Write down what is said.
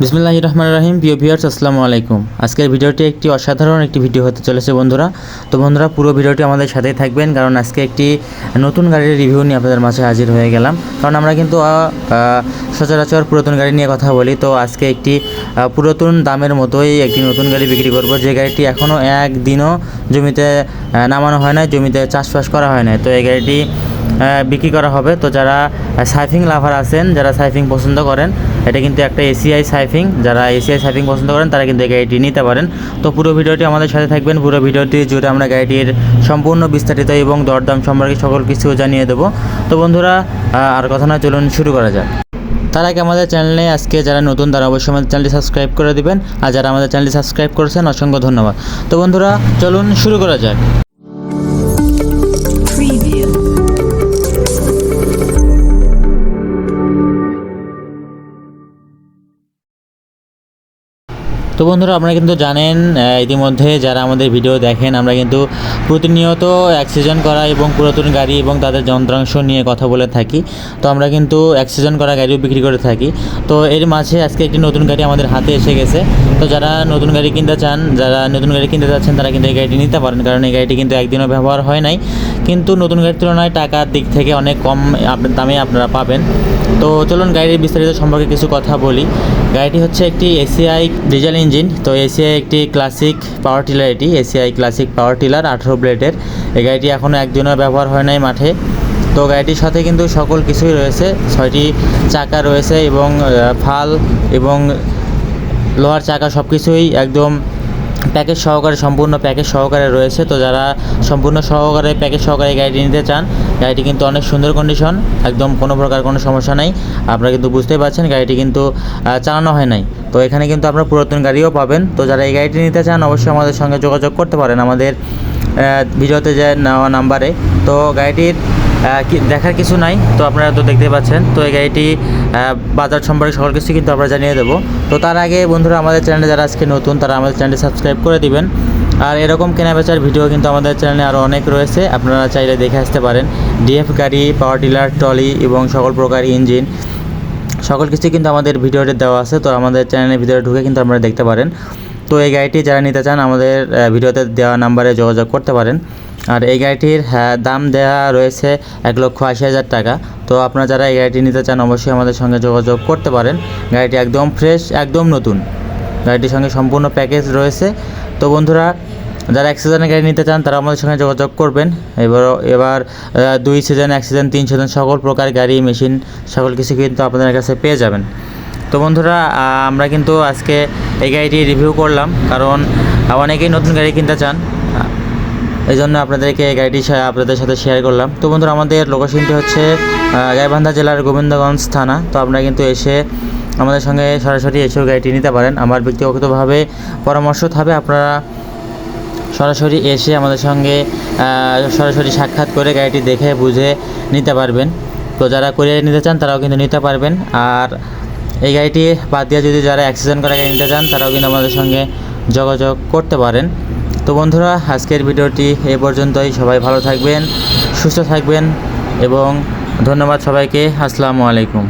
বিসমিল্লাহ রহমান রাহিম, প্রিয় ভিউয়ার্স আসসালামু আলাইকুম। আজকের ভিডিওটি একটি অসাধারণ একটি ভিডিও হতে চলেছে বন্ধুরা। তো বন্ধুরা, পুরো ভিডিওটি আমাদের সাথেই থাকবেন, কারণ আজকে একটি নতুন গাড়ির রিভিউ নিয়ে আপনাদের মাঝে হাজির হয়ে গেলাম। কারণ আমরা কিন্তু সচরাচর পুরাতন গাড়ি নিয়ে কথা বলি, তো আজকে একটি পুরাতন দামের মতোই একটি নতুন গাড়ি বিক্রি করব। যে গাড়িটি এখনও একদিনও জমিতে নামানো হয় না জমিতে চাষবাস করা হয় না তো এই গাড়িটি বিক্রি করা হবে। তো যারা সাইফিং লাভার আছেন, যারা সাইফিং পছন্দ করেন, এটা কিন্তু একটা এসিআই সাইফিং। যারা এসিআই সাইফিং পছন্দ করেন, তারা কিন্তু এই গাড়িটি নিতে পারেন। তো পুরো ভিডিওটি আমাদের সাথে থাকবেন। পুরো ভিডিওটি জুড়ে আমরা গাড়িটির সম্পূর্ণ বিস্তারিত এবং দরদাম সম্পর্কে সকল কিছু জানিয়ে দেবো। তো বন্ধুরা আর কথা না, চলুন শুরু করা যাক। তার আগে আমাদের চ্যানেলে আজকে যারা নতুন, তারা অবশ্যই আমাদের চ্যানেলটি সাবস্ক্রাইব করে দিবেন। আর যারা আমাদের চ্যানেলটি সাবস্ক্রাইব করেছেন, অসংখ্য ধন্যবাদ। তো বন্ধুরা, চলুন শুরু করা যাক। তো বন্ধুরা, আপনারা কিন্তু জানেন ইতিমধ্যে যারা আমাদের ভিডিও দেখেন, আমরা কিন্তু প্রতিনিয়ত অ্যাক্সিডেন্ট করা এবং পুরাতন গাড়ি এবং তাদের যন্ত্রাংশ নিয়ে কথা বলে থাকি। তো আমরা কিন্তু অ্যাক্সিডেন্ট করা গাড়িও বিক্রি করে থাকি। তো এর মাঝে আজকে একটি নতুন গাড়ি আমাদের হাতে এসে গেছে। তো যারা নতুন গাড়ি কিনতে চান, যারা নতুন গাড়ি কিনতে চাচ্ছেন তারা কিন্তু এই গাড়িটি নিতে পারেন, কারণ এই গাড়িটি কিন্তু একদিনও ব্যবহার হয় নাই। কিন্তু নতুন গাড়ির তুলনায় টাকার দিক থেকে অনেক কম দামে আপনারা পাবেন। তো চলুন গাড়ির বিস্তারিত সম্পর্কে কিছু কথা বলি। গাড়িটি হচ্ছে একটি এসিআই ডিজেল ইঞ্জিন তো এসিআই একটি ক্লাসিক পাওয়ার টিলার এটি। এসিআই ক্লাসিক পাওয়ার টিলার আঠেরো ব্লেডের এই গাড়িটি এখনও একদিনও ব্যবহার হয় নাই মাঠে। তো গাড়িটির সাথে কিন্তু সকল কিছুই রয়েছে। ছয়টি চাকা রয়েছে এবং ফাল এবং লোহার চাকা সব কিছুই একদম প্যাকেজ সহকারে, সম্পূর্ণ প্যাকেজ সহকারে রয়েছে। তো যারা সম্পূর্ণ সহকারে, প্যাকেজ সহকারে গাড়িটি নিতে চান, গাড়িটি কিন্তু অনেক সুন্দর কন্ডিশন একদম কোনো প্রকার কোনো সমস্যা নাই। আপনারা কিন্তু বুঝতেই পারছেন, গাড়িটি কিন্তু চালানো হয় নাই। তো এখানে কিন্তু আপনারা পুরাতন গাড়িও পাবেন। তো যারা এই গাড়িটি নিতে চান, অবশ্যই আমাদের সঙ্গে যোগাযোগ করতে পারেন আমাদের ভিডিওতে যে নেওয়া নাম্বারে। তো গাড়িটির দেখার কিছু নাই, তো আপনারা তো দেখতে পাচ্ছেন। তো এই গাড়িটি বাজার সম্পর্কে সকল কিছু কিন্তু আমরা জানিয়ে দেবো। তো তার আগে বন্ধুরা, আমাদের চ্যানেলে যারা আজকে নতুন, তারা আমাদের চ্যানেলটি সাবস্ক্রাইব করে দিবেন। আর এরকম কেনাবেচার ভিডিও কিন্তু আমাদের চ্যানেলে আরও অনেক রয়েছে। আপনারা চাইলে দেখে আসতে পারেন। ডিএফ গাড়ি, পাওয়ার টিলার, ট্রলি এবং সকল প্রকার ইঞ্জিন, সকল কিছু কিন্তু আমাদের ভিডিওতে দেওয়া আছে। তো আমাদের চ্যানেলের ভিতরে ঢুকে কিন্তু আপনারা দেখতে পারেন। তো এই গাড়িটি যারা নিতে চান আমাদের ভিডিওতে দেওয়া নাম্বারে যোগাযোগ করতে পারেন। আর এই গাড়িটির হ্যাঁ, দাম দেওয়া রয়েছে এক লক্ষ আশি হাজার টাকা। তো আপনারা যারা এই গাড়িটি নিতে চান অবশ্যই আমাদের সঙ্গে যোগাযোগ করতে পারেন। গাড়িটি একদম ফ্রেশ একদম নতুন। গাড়িটির সঙ্গে সম্পূর্ণ প্যাকেজ রয়েছে। তো বন্ধুরা যারা এক সিজনের গাড়ি নিতে চান তারা আমাদের সঙ্গে যোগাযোগ করবেন। এবার এবার দুই সিজন এক সিজন তিন সিজন সকল প্রকার গাড়ি মেশিন সকল কিছু কিন্তু আপনাদের কাছে পেয়ে যাবেন। তো বন্ধুরা আমরা কিন্তু আজকে এই গাড়িটি রিভিউ করলাম, কারণ অনেকেই নতুন গাড়ি কিনতে চান। এই জন্য আপনাদেরকে এই গাড়িটি আপনাদের সাথে শেয়ার করলাম। তো বন্ধুরা, আমাদের লোকেশনটি হচ্ছে গাইবান্ধা জেলার গোবিন্দগঞ্জ থানা। তো আপনারা কিন্তু এসে আমাদের সঙ্গে সরাসরি এসেও গাড়িটি নিতে পারেন। আমার ব্যক্তিগতভাবে পরামর্শ থাকবে, আপনারা সরাসরি এসে আমাদের সঙ্গে সরাসরি সাক্ষাৎ করে গাড়িটি দেখে, বুঝে নিতে পারবেন। তো যারা করে নিতে চান, তারাও কিন্তু নিতে পারবেন। আর এই গাড়িটি বাদ দিয়ে যদি যারা অ্যাক্সিডেন্ট করা গাড়ি নিতে চান, তারাও কিন্তু আমাদের সঙ্গে যোগাযোগ করতে পারেন। তো বন্ধুরা, আজকের ভিডিওটি এ পর্যন্তই। সবাই ভালো থাকবেন, সুস্থ থাকবেন এবং ধন্যবাদ সবাইকে। আসসালামু আলাইকুম।